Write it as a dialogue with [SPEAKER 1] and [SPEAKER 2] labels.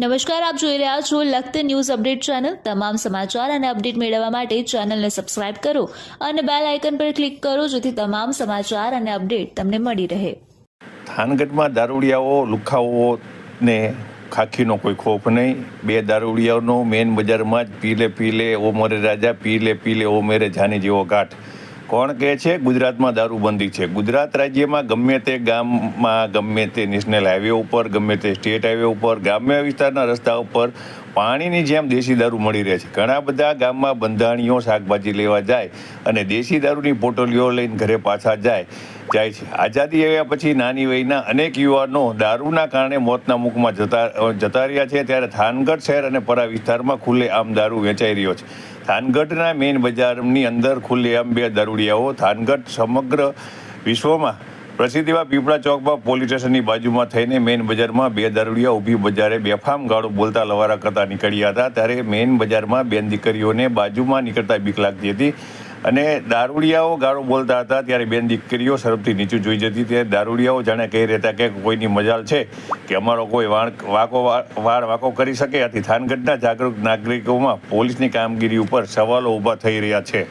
[SPEAKER 1] નમસ્કાર, આપ જોઈ રહ્યા છો લખત ન્યૂઝ અપડેટ ચેનલ. તમામ સમાચાર અને અપડેટ મેળવવા માટે ચેનલને સબસ્ક્રાઇબ કરો અને બેલ આઇકન પર ક્લિક કરો જેથી તમામ સમાચાર અને અપડેટ તમને મળી રહે.
[SPEAKER 2] થાનગઢમાં દારૂડિયાઓ, લુખાઓને ખાખીનો કોઈ ખોફ નહીં. બે દારૂડિયાઓનો મેન બજારમાં જ પીલે પીલે ઓ મોરે રાજા, પીલે પીલે ઓ મેરે જાની જેવો ઘાટ કોણ કહે છે? ગુજરાતમાં દારૂબંધી છે. ગુજરાત રાજ્યમાં ગમે તે ગામમાં ગમે તે નેશનલ હાઈવે ઉપર, ગમે તે સ્ટેટ હાઈવે ઉપર, ગ્રામ્ય વિસ્તારના રસ્તા ઉપર પાણીની જેમ દેશી દારૂ મળી રહે છે. ઘણા બધા ગામમાં બંધાણીઓ શાકભાજી લેવા જાય અને દેશી દારૂની પોટલીઓ લઈને ઘરે પાછા જાય જાય છે. આઝાદી આવ્યા પછી નાની વયના અનેક યુવાનો દારૂના કારણે મોતના મુખમાં જતા જતા રહ્યા છે. ત્યારે થાનગઢ શહેર અને પરા વિસ્તારમાં ખુલ્લે આમ દારૂ વેચાઈ રહ્યો છે. થાનગઢના મેઇન બજારની અંદર ખુલ્લે આમ બે દારૂડિયાઓ થાનગઢ સમગ્ર વિશ્વમાં પ્રસિદ્ધ એવા પીપળા ચોકમાં પોલીસ સ્ટેશનની બાજુમાં થઈને મેઇન બજારમાં બે દારૂડિયા ઊભી બજારે બેફામ ગાળો બોલતા લવારા કરતા નીકળ્યા હતા. ત્યારે મેઇન બજારમાં બેન દીકરીઓને બાજુમાં નીકળતા બીક લાગતી હતી અને દારૂડિયાઓ ગાળો બોલતા હતા ત્યારે બેન દીકરીઓ સરફથી નીચું જોઈ જતી. ત્યારે દારૂડિયાઓ જાણે કહી રહેતા કે કોઈની મજાલ છે કે અમારો કોઈ વાણ વાકો વાળ વાકો કરી શકે? આથી થાનગઢના જાગૃત નાગરિકોમાં પોલીસની કામગીરી ઉપર સવાલો ઊભા થઈ રહ્યા છે.